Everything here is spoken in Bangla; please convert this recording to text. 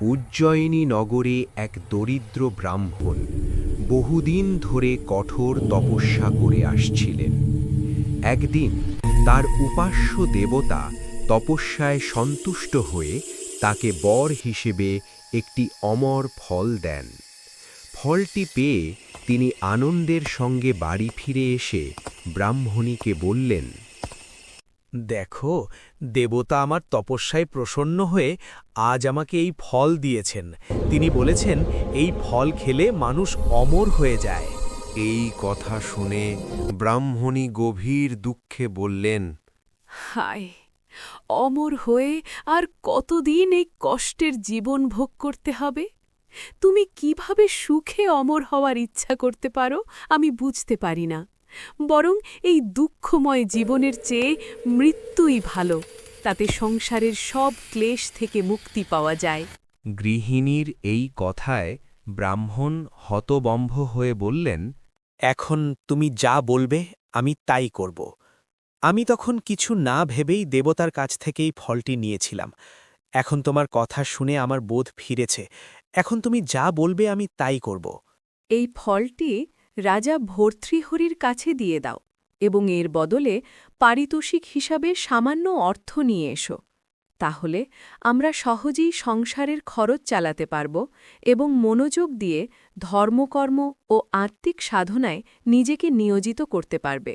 উজ্জয়িনী নগরে এক দরিদ্র ব্রাহ্মণ বহুদিন ধরে কঠোর তপস্যা করে আসছিলেন। একদিন তার উপাস্য দেবতা তপস্যায় সন্তুষ্ট হয়ে তাকে বর হিসেবে একটি অমর ফল দেন। ফলটি পেয়ে তিনি আনন্দের সঙ্গে বাড়ি ফিরে এসে ব্রাহ্মণীকে বললেন দেখো দেবতা আমার তপস্যায় প্রসন্ন হয়ে আজ আমাকে এই ফল দিয়েছেন। তিনি বলেছেন এই ফল খেলে মানুষ অমর হয়ে যায়। এই কথা শুনে ব্রাহ্মণী গভীর দুঃখে বললেন হায় অমর হয়ে আর কতদিন এই কষ্টের জীবন ভোগ করতে হবে? তুমি কীভাবে সুখে অমর হওয়ার ইচ্ছা করতে পারো আমি বুঝতে পারি না। বরং এই দুঃখময় জীবনের চেয়ে মৃত্যুই ভালো তাতে সংসারের সব ক্লেশ থেকে মুক্তি পাওয়া যায়। গৃহিণীর এই কথায় ব্রাহ্মণ হতবম্ভ হয়ে বললেন এখন তুমি যা বলবে আমি তাই করব। আমি তখন কিছু না ভেবেই দেবতার কাছ থেকেই ফলটি নিয়েছিলাম। এখন তোমার কথা শুনে আমার বোধ ফিরেছে। এখন তুমি যা বলবে আমি তাই করব। এই ফলটি রাজা ভর্তৃহরির কাছে দিয়ে দাও এবং এর বদলে পারিতোষিক হিসাবে সামান্য অর্থ নিয়ে এসো। তাহলে আমরা সহজেই সংসারের খরচ চালাতে পারব এবং মনোযোগ দিয়ে ধর্মকর্ম ও আত্মিক সাধনায় নিজেকে নিয়োজিত করতে পারবে।